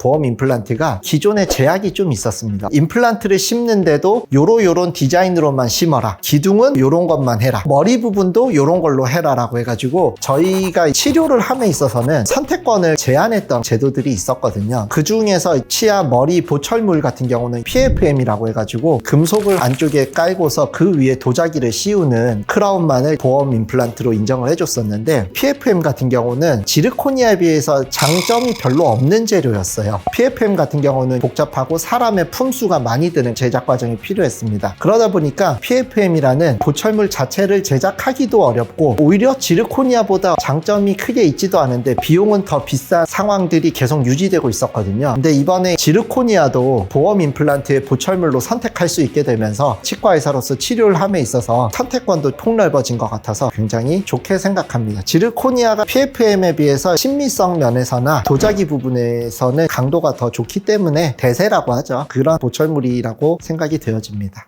보험 임플란트가 기존에 제약이 좀 있었습니다. 임플란트를 심는데도 요로 요런 디자인으로만 심어라. 기둥은 요런 것만 해라. 머리 부분도 요런 걸로 해라라고 해가지고 저희가 치료를 함에 있어서는 선택권을 제한했던 제도들이 있었거든요. 그 중에서 치아 머리 보철물 같은 경우는 PFM이라고 해가지고 금속을 안쪽에 깔고서 그 위에 도자기를 씌우는 크라운만을 보험 임플란트로 인정을 해줬었는데 PFM 같은 경우는 지르코니아에 비해서 장점이 별로 없는 재료였어요. PFM 같은 경우는 복잡하고 사람의 품수가 많이 드는 제작 과정이 필요했습니다. 그러다 보니까 PFM이라는 보철물 자체를 제작하기도 어렵고 오히려 지르코니아보다 장점이 크게 있지도 않은데 비용은 더 비싼 상황들이 계속 유지되고 있었거든요. 근데 이번에 지르코니아도 보험 임플란트의 보철물로 선택할 수 있게 되면서 치과 의사로서 치료를 함에 있어서 선택권도 폭넓어진 것 같아서 굉장히 좋게 생각합니다. 지르코니아가 PFM에 비해서 친미성 면에서나 도자기 부분에서는 강도가 더 좋기 때문에 대세라고 하죠. 그런 보철물이라고 생각이 되어집니다.